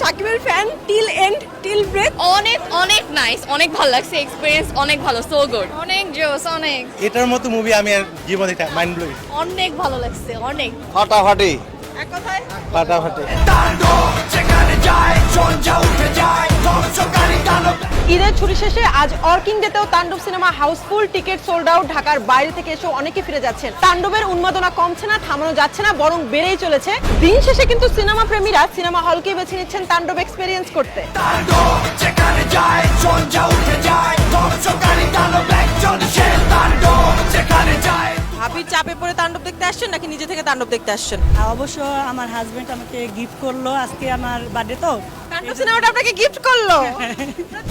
সাকিবের fan till end till break অনেক অনেক নাইস অনেক ভালো লাগছে এক্সপিরিয়েন্স অনেক ভালো সো গুড অনেক জোস অনেক। এটার মতো মুভি আমি আর জীবনে মাইন্ড ব্লোয়িং অনেক ভালো লাগছে অনেক। ফাটাফাটি। এক কথায়? ফাটাফাটি। শেষে আজ working ডেতেও Tandav cinema housefull ticket sold out ঢাকার বাইরে থেকে এসে অনেকে ফিরে যাচ্ছেন। তাণ্ডবের উন্মাদনা কমছে না থামানো যাচ্ছে না বরং বেড়েই চলেছে। দিন শেষে কিন্তু সিনেমা প্রেমীরা সিনেমা হলকে বেছে নিচ্ছেন তাণ্ডব এক্সপেরিয়েন্স করতে। ভাবির চাপে পড়ে তাণ্ডব দেখতে আসছেন নাকি নিজে থেকে তাণ্ডব দেখতে আসছেন? অবশ্য আমার হাজবেন্ড আমাকে গিফট করল আজকে আমার বার্থডে তো। তাণ্ডব সিনেমাটা আপনাকে গিফট করল?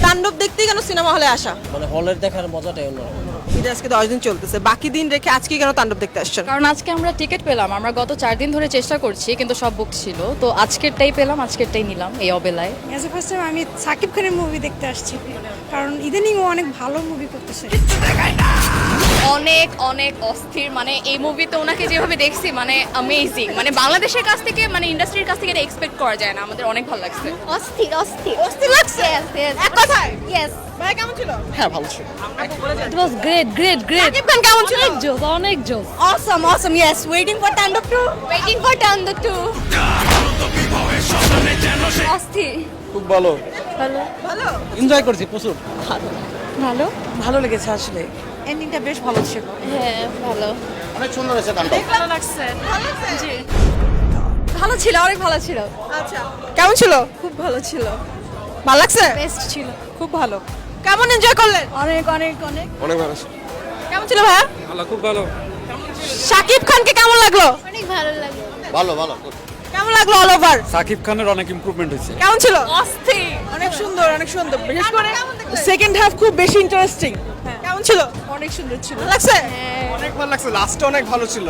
তাণ্ডব দেখতেই কেন সিনেমা হলে আসা? মানে হলের দেখার মজাটাই অন্যরকম। ঈদ আজকে দশ দিন চলতেছে বাকি দিন রেখে আজকে কেন তাণ্ডব দেখতে আসছেন? কারণ আজকে আমরা টিকিট পেলাম আমরা গত চার দিন ধরে চেষ্টা করছি কিন্তু সব বুক ছিল। তো আজকেরটাই পেলাম আজকেরটাই নিলাম এই অবেলায়। অ্যাজ এ ফার্স্ট টাইম আমি সাকিব খানের মুভি দেখতে আসছি। কারণ ইদানিং ও অনেক ভালো মুভি করতেছে। অনেক অনেক অস্থির। মানে এই মুভিতে ওনাকে যেভাবে দেখছি মানে অ্যামেজিং মানে বাংলাদেশের কাছ থেকে মানে ইন্ডাস্ট্রির কাছ থেকে এটা এক্সপেক্ট করা যায় না। আমাদের অনেক ভালো লাগছে। অস্থির অস্থির। অস্থির লাগছে? এক কথায়? ইয়েস ভাই কেমন ছিল? হ্যাঁ ভালো ছিল। It was great great great Shakib Khan কেমন ছিল? জোস অনেক জোস awesome awesome yes waiting for Tandav too waiting for turn the too অস্থির। খুব ভালো। ভালো। ভালো? এনজয় করছি প্রচুর। ভালো? ভালো লেগেছে আসলে। এন্ডিংটা বেশ ভালো ছিল। হ্যাঁ ভালো। অনেক সুন্দর হয়েছে তাণ্ডব ভালো লাগছে। জি। ভালো ছিল অনেক ভালো ছিল। আচ্ছা। কেমন ছিল? খুব ভালো ছিল। ভালো লাগছে? বেস্ট ছিল। খুব ভালো। কেমন এনজয় করলেন? অনেক অনেক অনেক। অনেক ভালো কেমন ছিল ভাইয়া? ভালো খুব ভালো। সাকিব খানকে কেমন লাগল? অনেক ভালো লাগে ভালো ভালো কেমন লাগল অল ওভার সাকিব খানের অনেক ইমপ্রুভমেন্ট হয়েছে। কেমন ছিল? অস্থির। অনেক সুন্দর অনেক সুন্দর। বিশেষ করে সেকেন্ড হাফ খুব বেশি ইন্টারেস্টিং কেমন ছিল? অনেক সুন্দর ছিল। লাগছে? অনেক ভালো লাগছে লাস্টটা অনেক ভালো ছিল।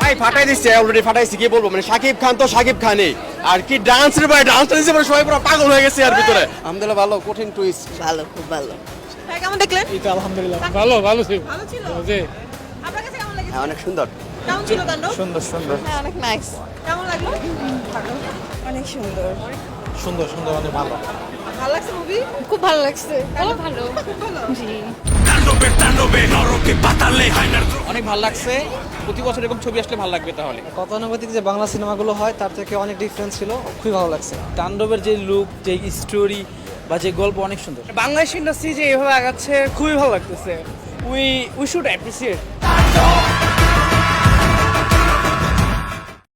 ভাই ফাটাই দিচ্ছে অলরেডি ফাটাইছি কি বলব? মানে শাকিব খান তো শাকিব খানই। আর কি ডান্স রে ভাই ডান্স দিচ্ছে মানে সবাই পুরো পাগল হয়ে গেছে আর ভিতরে। আলহামদুলিল্লাহ ভালো কঠিন টুইস্ট ভালো খুব ভালো। ভাই কেমন দেখলেন? আলহামদুলিল্লাহ ভালো ভালো ছিল। ভালো ছিল? জি। আপনার কাছে কেমন লেগেছে? হ্যাঁ অনেক সুন্দর। কেমন ছিল তাণ্ডব সুন্দর সুন্দর। হ্যাঁ অনেক নাইস কেমন লাগল? অনেক সুন্দর। সুন্দর সুন্দর অনেক ভালো। ভালো লাগছে মুভি খুব ভালো লাগছে। ভালো ভালো। জি অনেক ভালো লাগছে। প্রতি বছর এরকম ছবি আসলে ভালো লাগবে তাহলে। গতানুগতিক যে বাংলা সিনেমাগুলো হয় তার থেকে অনেক ডিফারেন্স ছিল। খুবই ভালো লাগছে। তাণ্ডবের যে লুক যে স্টোরি বা যে গল্প অনেক সুন্দর। বাংলাদেশ ইন্ডাস্ট্রি যে এভাবে আগাচ্ছে খুবই ভালো লাগতেছে। We we should appreciate